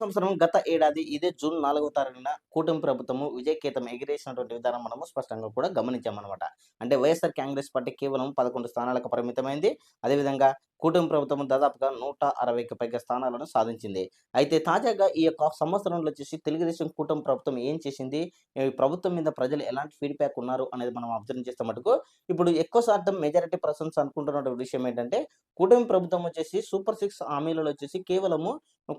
సంవత్సరం గత ఏడాది ఇదే జూన్ నాలుగో తారీఖున కూటమి ప్రభుత్వము విజయకేతం ఎగిరేసినటువంటి విధానం మనము స్పష్టంగా కూడా గమనించామన్నమాట. అంటే వైఎస్ఆర్ కాంగ్రెస్ పార్టీ కేవలం పదకొండు స్థానాలకు పరిమితమైంది. అదేవిధంగా కూటమి ప్రభుత్వం దాదాపుగా నూట అరవైకి పైగా స్థానాలను సాధించింది. అయితే తాజాగా ఈ యొక్క సంవత్సరంలో వచ్చేసి తెలుగుదేశం కూటమి ప్రభుత్వం ఏం చేసింది? ప్రభుత్వం మీద ప్రజలు ఎలాంటి ఫీడ్బ్యాక్ ఉన్నారు అనేది మనం అబ్జర్వ్ చేస్తే మటుకు ఇప్పుడు ఎక్కువ శాతం మెజారిటీ పర్సన్స్ అనుకుంటున్న విషయం ఏంటంటే కూటమి ప్రభుత్వం వచ్చేసి సూపర్ సిక్స్ హామీలలో వచ్చేసి కేవలము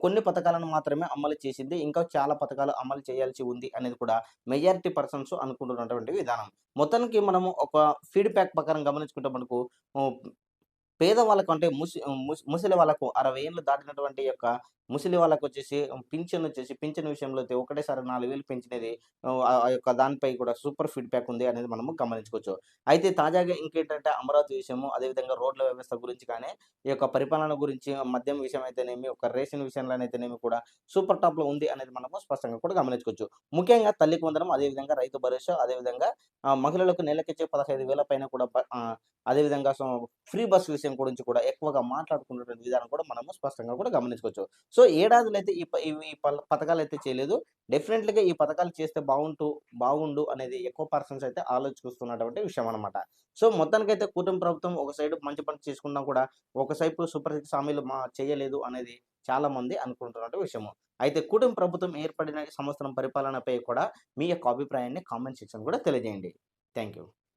కొన్ని పథకాలను మాత్రమే అమలు చేసింది. ఇంకా చాలా పథకాలు అమలు చేయాల్సి ఉంది అనేది కూడా మెజారిటీ పర్సన్స్ అనుకుంటున్నటువంటి విధానం. మొత్తానికి మనము ఒక ఫీడ్బ్యాక్ ప్రకారం గమనించుకుంటే మనకు పేదవాళ్ళకు అంటే ముసి ముసలి వాళ్ళకు అరవై ఏళ్ళు దాటినటువంటి యొక్క ముసలి వాళ్ళకు వచ్చేసి పింఛన్ వచ్చేసి పింఛన్ విషయంలో అయితే ఒకటేసారి నాలుగు వేలు పెంచినది ఆ యొక్క దానిపై కూడా సూపర్ ఫీడ్బ్యాక్ ఉంది అనేది మనము గమనించుకోవచ్చు. అయితే తాజాగా ఇంకేంటంటే అమరావతి విషయము అదేవిధంగా రోడ్ల వ్యవస్థ గురించి కానీ ఈ యొక్క పరిపాలన గురించి మద్యం విషయం అయితేనేమి ఒక రేషన్ విషయంలోనైతేనేమి కూడా సూపర్ టాప్లో ఉంది అనేది మనము స్పష్టంగా కూడా గమనించుకోవచ్చు. ముఖ్యంగా తల్లికి వందనం అదేవిధంగా రైతు భరోసా అదేవిధంగా మహిళలకు నెలకిచ్చే పదహైదు వేల పైన కూడా అదేవిధంగా సో ఫ్రీ బస్ విషయం గురించి కూడా ఎక్కువగా మాట్లాడుకున్నటువంటి విధానం కూడా మనము స్పష్టంగా కూడా గమనించుకోవచ్చు. సో ఏడాదిలో అయితే ఈ ప- ఈ పథకాలు అయితే చేయలేదు. డెఫినెట్లీగా ఈ పథకాలు చేస్తే బాగుంటు బాగుండు అనేది ఎక్కువ పర్సన్స్ అయితే ఆలోచిస్తున్నటువంటి విషయం అనమాట సో మొత్తానికైతే కూటమి ప్రభుత్వం ఒక సైడ్ మంచి పని చేసుకున్నా కూడా ఒక సైపు సూపర్ సిక్స్ హామీలు మా చేయలేదు అనేది చాలా మంది అనుకుంటున్నటువంటి విషయము. అయితే కూటమి ప్రభుత్వం ఏర్పడిన సంవత్సరం పరిపాలనపై కూడా మీ యొక్క అభిప్రాయాన్ని కామెంట్ సెక్షన్ కూడా తెలియజేయండి. Thank you